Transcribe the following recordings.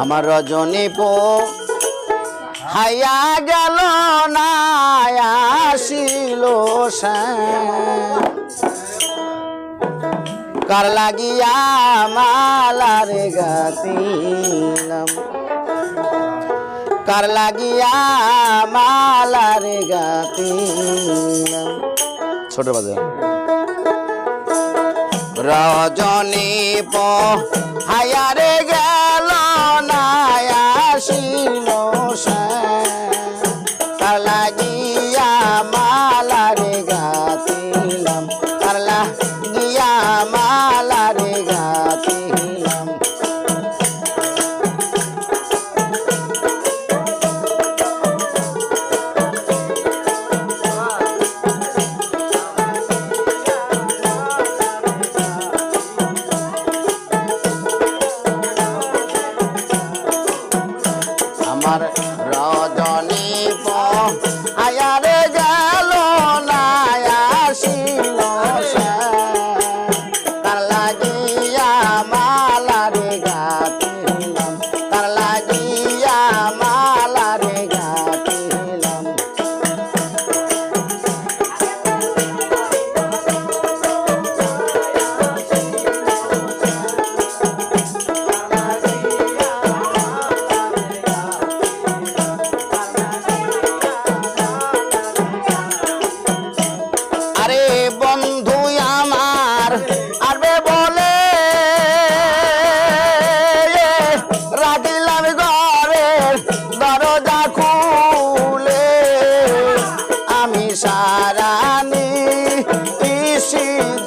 আমার রজনী পো হাইয়া গেল না, আসিল। কার লাগিয়া মালারে গাতিলাম কার লাগিয়া মালারে গাতিলাম ছোট বাজে। রজনী প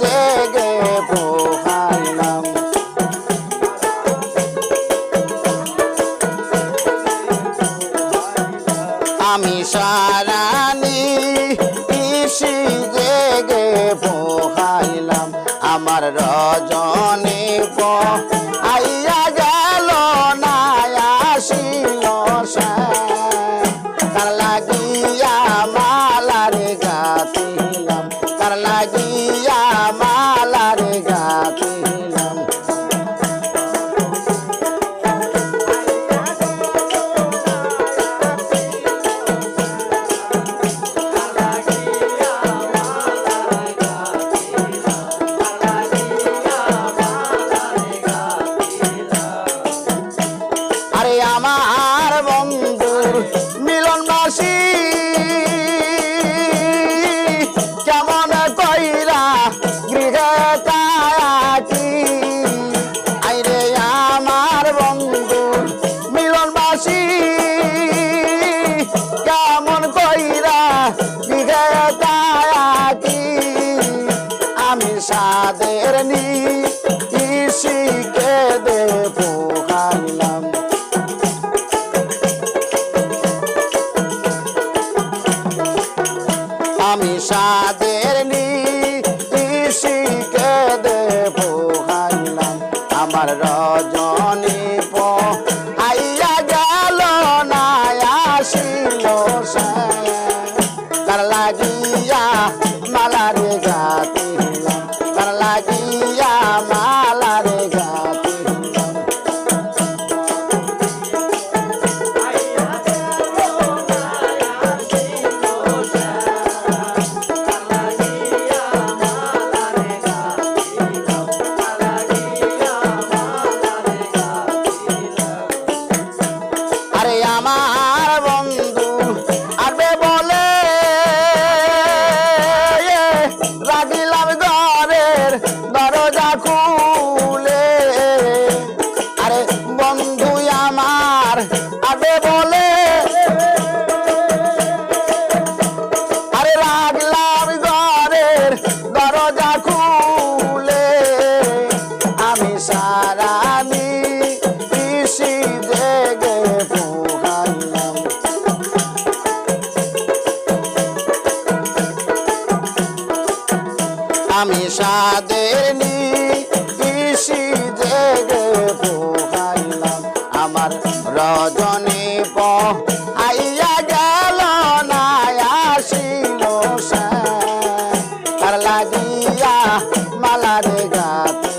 জেগে আমি সারানি ইসি জেগে পোহাইলাম আমার রজনী আইয়া গেল না আসিল তার লাগিয়া মালারে গাতিলাম তার লাগিয়া সাদের নি ইসিকে আমি সাদের আমি সাদের নি আমার রজনী প আইয়া গেল না আসিল তার মালারে গাত